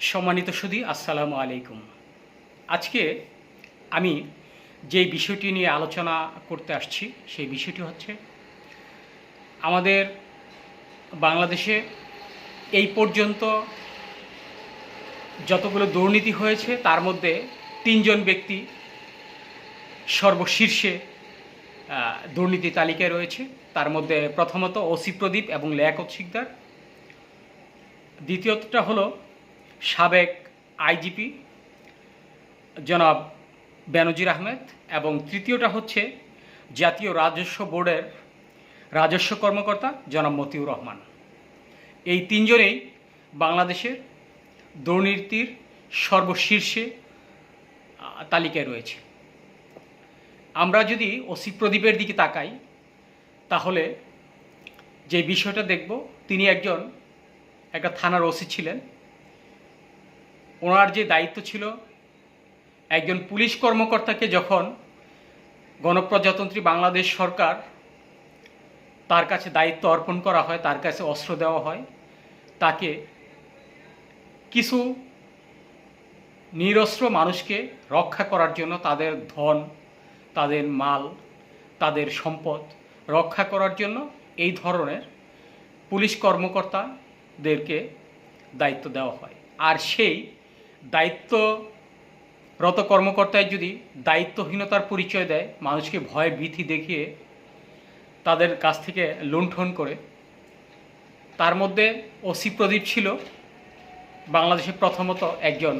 সম্মানিত সুদী আসসালামু আলাইকুম। আজকে আমি যে বিষয়টি নিয়ে আলোচনা করতে আসছি, সেই বিষয়টি হচ্ছে আমাদের বাংলাদেশে এই পর্যন্ত যতগুলো দুর্নীতি হয়েছে, তার মধ্যে তিনজন ব্যক্তি সর্বশীর্ষে দুর্নীতি তালিকায় রয়েছে। তার মধ্যে প্রথমত ওসি প্রদীপ এবং লিয়াকত শিকদার। দ্বিতীয়টা হলো সাবেক আইজিপি জনাব বেনজির আহমেদ এবং তৃতীয়টা হচ্ছে জাতীয় রাজস্ব বোর্ডের রাজস্ব কর্মকর্তা জনাব মতিউর রহমান। এই তিনজনেই বাংলাদেশের দুর্নীতির সর্বশীর্ষে তালিকায় রয়েছে। আমরা যদি ওসি প্রদীপের দিকে তাকাই, তাহলে যে বিষয়টা দেখব, তিনি একজন একটা থানার ওসি ছিলেন। ওনার যে দায়িত্ব ছিল, একজন পুলিশ কর্মকর্তাকে যখন গণপ্রজাতন্ত্রী বাংলাদেশ সরকার তার কাছে দায়িত্ব অর্পণ করা হয়, তার কাছে অস্ত্র দেওয়া হয়, তাকে কিছু নিরস্ত্র মানুষকে রক্ষা করার জন্য তাদের ধন, তাদের মাল, তাদের সম্পদ রক্ষা করার জন্য এই ধরনের পুলিশ কর্মকর্তাদেরকে দায়িত্ব দেওয়া হয়। আর সেই দায়িত্বরত কর্মকর্তায় যদি দায়িত্বহীনতার পরিচয় দেয়, মানুষকে ভয় ভীতি দেখিয়ে তাদের কাছ থেকে লুণ্ঠন করে, তার মধ্যে ওসি প্রদীপ ছিল বাংলাদেশে প্রথমত একজন।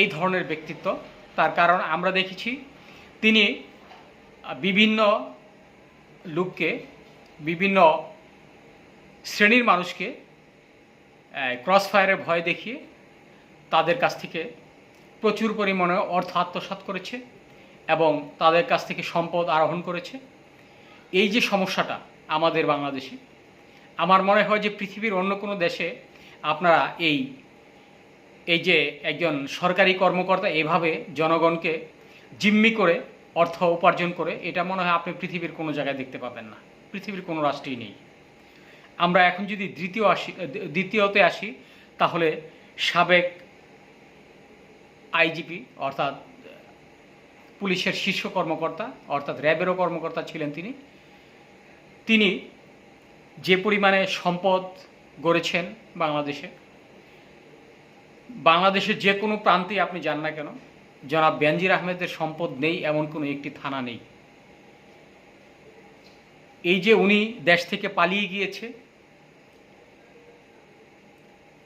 এই ধরনের ব্যক্তিত্ব। তার কারণ আমরা দেখেছি, তিনি বিভিন্ন লোককে, বিভিন্ন শ্রেণির মানুষকে ক্রস ফায়ারের ভয় দেখিয়ে তাদের কাছ থেকে প্রচুর পরিমাণে অর্থ আত্মসাৎ করেছে এবং তাদের কাছ থেকে সম্পদ আরোহণ করেছে। এই যে সমস্যাটা আমাদের বাংলাদেশে, আমার মনে হয় যে পৃথিবীর অন্য কোনো দেশে আপনারা এই এই যে একজন সরকারি কর্মকর্তা এভাবে জনগণকে জিম্মি করে অর্থ উপার্জন করে, এটা মনে হয় আপনি পৃথিবীর কোনো জায়গায় দেখতে পাবেন না। পৃথিবীর কোনো রাষ্ট্রেই নেই। আমরা এখন যদি দ্বিতীয় আসি, দ্বিতীয়তে আসি, তাহলে সাবেক আইজিপি, অর্থাৎ, পুলিশের শীর্ষ কর্মকর্তা, অর্থাৎ র্যাবেরও কর্মকর্তা ছিলেন তিনি। তিনি যে পরিমাণে সম্পদ গড়েছেন বাংলাদেশে, বাংলাদেশের যে কোনো প্রান্তে আপনি যান না কেন, জনাব বেনজির আহমেদের সম্পদ নেই, এমন কোনো একটি থানা নেই। এই যে উনি দেশ থেকে পালিয়ে গিয়েছে,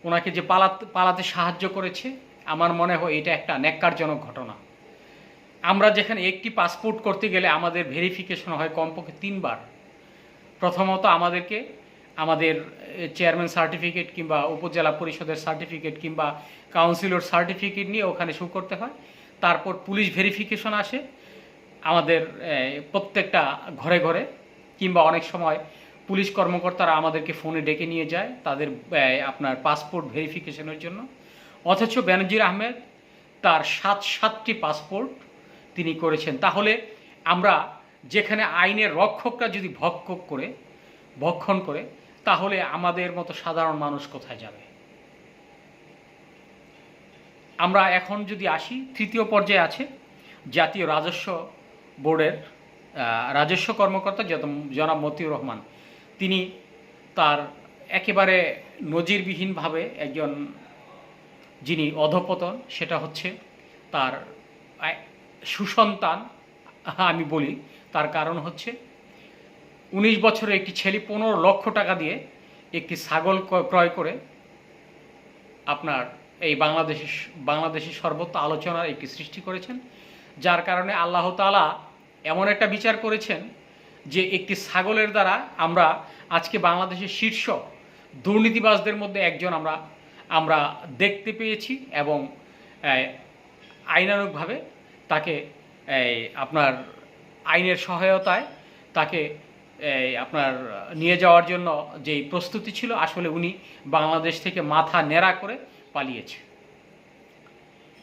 ওনাকে যে পালাতে পালাতে সাহায্য করেছে আমার মনে হয় এটা একটা ন্যাক্কারজনক ঘটনা। আমরা যেখানে একটি পাসপোর্ট করতে গেলে আমাদের ভেরিফিকেশন হয় কমপক্ষে তিনবার। প্রথমত আমাদেরকে আমাদের চেয়ারম্যান সার্টিফিকেট কিংবা উপজেলা পরিষদের সার্টিফিকেট কিংবা কাউন্সিলর সার্টিফিকেট নিয়ে ওখানে শো করতে হয়। তারপর পুলিশ ভেরিফিকেশন আসে আমাদের প্রত্যেকটা ঘরে ঘরে কিংবা অনেক সময় পুলিশ কর্মকর্তারা আমাদেরকে ফোনে ডেকে নিয়ে যায় তাদের আপনার পাসপোর্ট ভেরিফিকেশনের জন্য। অথচ ব্যানার্জির আহমেদ তার সাত সাতটি পাসপোর্ট তিনি করেছেন। তাহলে আমরা যেখানে আইনের রক্ষকরা যদি ভক্ষক করে, ভক্ষণ করে, তাহলে আমাদের মতো সাধারণ মানুষ কোথায় যাবে? আমরা এখন যদি আসি, তৃতীয় পর্যায়ে আছে জাতীয় রাজস্ব বোর্ডের রাজস্ব কর্মকর্তা জনাব মতিউর রহমান। তিনি তার একেবারে নজিরবিহীনভাবে একজন যিনি অধপতন, সেটা হচ্ছে তার সুসন্তান আমি বলি, তার কারণ হচ্ছে উনিশ বছরের একটি ছেলে পনেরো লক্ষ টাকা দিয়ে একটি ছাগল ক্রয় করে আপনার এই বাংলাদেশের বাংলাদেশের সর্বত্র আলোচনার একটি সৃষ্টি করেছেন, যার কারণে আল্লাহ তাআলা এমন একটা বিচার করেছেন যে একটি ছাগলের দ্বারা আমরা আজকে বাংলাদেশের শীর্ষ দুর্নীতিবাজদের মধ্যে একজন আমরা আমরা দেখতে পেয়েছি এবং আহ, আইনানুগভাবে তাকে আপনার আইনের সহায়তায় তাকে আপনার নিয়ে যাওয়ার জন্য যেই প্রস্তুতি ছিল আসলে উনি বাংলাদেশ থেকে মাথা নেড়া করে পালিয়েছে।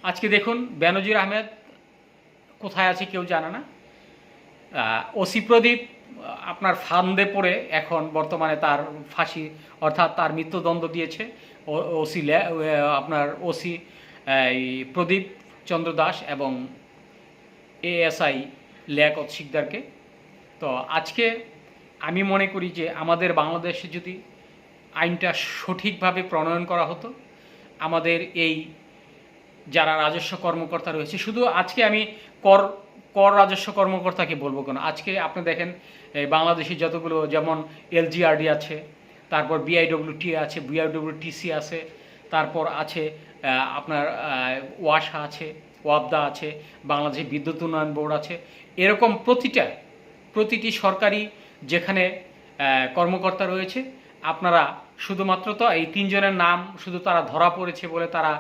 আজকে দেখুন বেনজির আহমেদ কোথায় আছে কেউ জানে না। ওসি প্রদীপ আপনার ফান্দে পড়ে এখন বর্তমানে তার ফাঁসি অর্থাৎ তার মৃত্যুদণ্ড দিয়েছে। ওসি আপনার ওসি প্রদীপ চন্দ্র দাস এবং এএসআই লিয়াকত শিকদারকে। তো আজকে আমি মনে করি যে আমাদের বাংলাদেশে যদি আইনটা সঠিকভাবে প্রণয়ন করা হতো, আমাদের এই যারা রাজস্ব কর্মকর্তা রয়েছে, শুধু আজকে আমি কর কর রাজস্ব কর্মকর্তাকে বলব কেন? আজকে আপনি দেখেন বাংলাদেশি যতগুলো যেমন এলজিআরডি আছে তারপর বিআইডব্লিউটি আছে বিআইডব্লিউটিসি আছে, তারপর আছে আপনার ওয়াসা আছে, ওয়াবদা আছে বাংলাদেশ বিদ্যুৎ উন্নয়ন বোর্ড আছে। এরকম প্রতিটা, প্রতিটি সরকারি যেখানে কর্মকর্তা রয়েছে, আপনারা শুধুমাত্র তো এই তিনজনের নাম শুধু তারা ধরা পড়েছে বলে তারা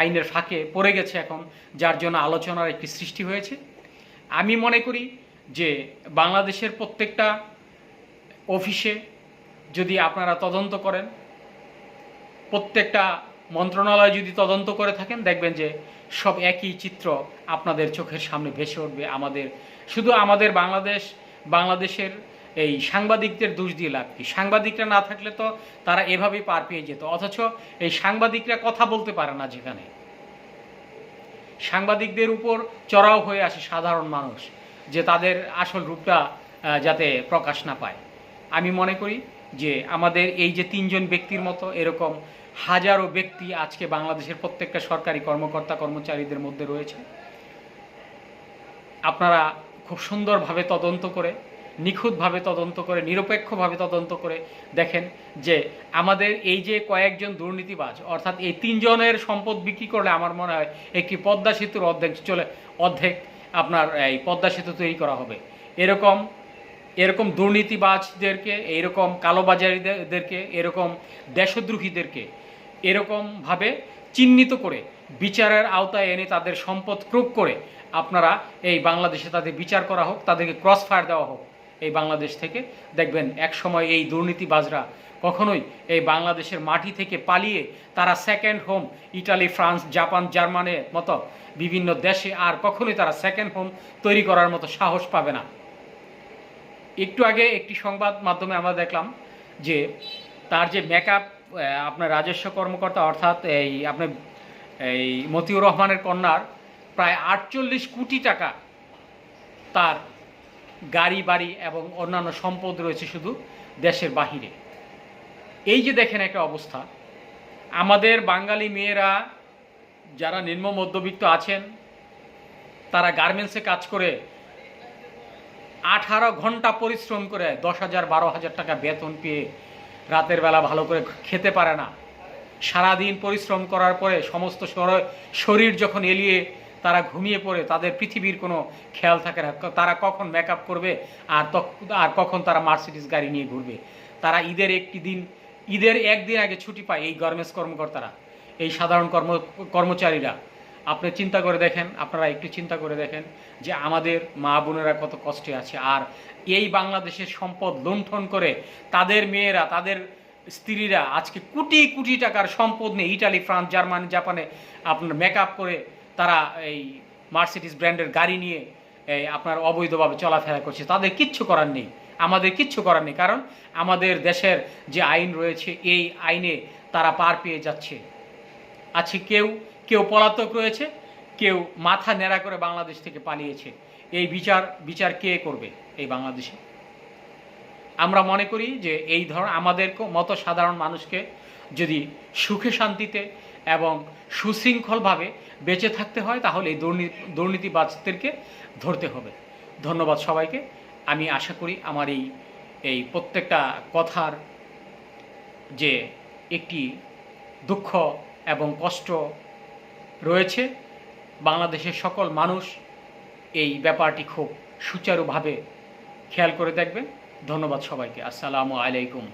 আইনের ফাঁকে পড়ে গেছে এখন, যার জন্য আলোচনার একটি সৃষ্টি হয়েছে। আমি মনে করি যে বাংলাদেশের প্রত্যেকটা অফিসে যদি আপনারা তদন্ত করেন, প্রত্যেকটা মন্ত্রণালয় যদি তদন্ত করে থাকেন, দেখবেন যে সব একই চিত্র আপনাদের চোখের সামনে ভেসে উঠবে। আমাদের, শুধু আমাদের বাংলাদেশ, বাংলাদেশের এই সাংবাদিকদের দোষ দিয়ে লাভ কি? সাংবাদিকরা না থাকলে তো তারা এভাবেই পার পেয়ে যেত। অথচ এই সাংবাদিকরা কথা বলতে পারে না যেখানে। সাংবাদিকদের উপর চড়াও হয়ে আসে সাধারণ মানুষ, যে তাদের আসল রূপটা যাতে প্রকাশ না পায়। আমি মনে করি যে আমাদের এই যে তিনজন ব্যক্তির মতো এরকম হাজারো ব্যক্তি আজকে বাংলাদেশের প্রত্যেকটা সরকারি কর্মকর্তা, কর্মচারীদের মধ্যে রয়েছে। আপনারা খুব সুন্দরভাবে তদন্ত করে, নিখুঁতভাবে তদন্ত করে, নিরপেক্ষভাবে তদন্ত করে দেখেন যে আমাদের এই যে কয়েকজন দুর্নীতিবাজ, অর্থাৎ এই তিনজনের সম্পদ বিক্রি করলে আমার মনে হয় একটি পদ্মা সেতুর অর্ধেক চলে, অর্ধেক আপনার এই পদ্মা সেতু তৈরি করা হবে। এরকম এরকম দুর্নীতিবাজদেরকে, এরকম কালোবাজারিদেরকে, এরকম দেশদ্রোহীদেরকে এরকমভাবে চিহ্নিত করে বিচারের আওতায় এনে তাদের সম্পদ ক্রোপ করে আপনারা এই বাংলাদেশে তাদের বিচার করা হোক, তাদেরকে ক্রস ফায়ার দেওয়া হোক এই বাংলাদেশ থেকে। দেখবেন এক সময় এই দুর্নীতিবাজরা কখনোই এই বাংলাদেশের মাটি থেকে পালিয়ে তারা second home Italy France Japan জার্মানের মতো বিভিন্ন দেশে আর কখনোই তারা সেকেন্ড হোম তৈরি করার মতো সাহস পাবে না। একটু আগে একটি সংবাদ মাধ্যমে আমরা দেখলাম যে তার যে মেকআপ আপনার রাজস্ব কর্মকর্তা অর্থাৎ এই আপনার, এই মতিউর রহমানের কন্যার প্রায় আটচল্লিশ কোটি টাকা তার গাড়ি, বাড়ি এবং অন্যান্য সম্পদ রয়েছে শুধু দেশের বাহিরে। এই যে দেখেন একটা অবস্থা, আমাদের বাঙালি মেয়েরা যারা নিম্ন মধ্যবিত্ত আছেন, তারা গার্মেন্টসে কাজ করে আঠারো ঘণ্টা পরিশ্রম করে দশ হাজার, বারো হাজার টাকা বেতন পেয়ে রাতের বেলা ভালো করে খেতে পারে না। সারাদিন পরিশ্রম করার পরে সমস্ত শরীর যখন এলিয়ে তারা ঘুমিয়ে পড়ে, তাদের পৃথিবীর কোনো খেয়াল থাকে না। তারা কখন মেকআপ করবে আর আর কখন তারা মার্সিডিস গাড়ি নিয়ে ঘুরবে। তারা ঈদের একটি দিন, ঈদের একদিন আগে ছুটি পায় এই গার্মেন্টস কর্মকর্তারা, এই সাধারণ কর্ম কর্মচারীরা। আপনি চিন্তা করে দেখেন, আপনারা একটু চিন্তা করে দেখেন যে আমাদের মা বোনেরা কত কষ্টে আছে। আর এই বাংলাদেশের সম্পদ লুণ্ঠন করে তাদের মেয়েরা, তাদের স্ত্রীরা আজকে কোটি কোটি টাকার সম্পদ নিয়ে ইটালি, ফ্রান্স, জার্মানি, জাপানে আপনার মেকআপ করে তারা এই মার্সিডিস ব্র্যান্ডের গাড়ি নিয়ে এই আপনার অবৈধভাবে চলাফেরা করছে। তাদের কিচ্ছু করার নেই। আমাদের কিচ্ছু করার নেই। কারণ আমাদের দেশের যে আইন রয়েছে, এই আইনে তারা পার পেয়ে যাচ্ছে। আছে কেউ কেউ পলাতক রয়েছে, কেউ মাথা নেড়া করে বাংলাদেশ থেকে পালিয়েছে। এই বিচার বিচার কে করবে এই বাংলাদেশে? আমরা মনে করি যে এই ধর, আমাদের মতো সাধারণ মানুষকে যদি সুখে শান্তিতে এবং সুশৃঙ্খলভাবে বেঁচে থাকতে হয়, তাহলে এই দুর্নীতি দুর্নীতিবাজদেরকে ধরতে হবে। ধন্যবাদ সবাইকে। আমি আশা করি আমার এই এই প্রত্যেকটা কথার যে একটি দুঃখ এবং কষ্ট রয়েছে। বাংলাদেশের সকল মানুষ এই ব্যাপারটি খুব সুচারুভাবে খেয়াল করে দেখবেন। ধন্যবাদ সবাইকে। আসসালামু আলাইকুম।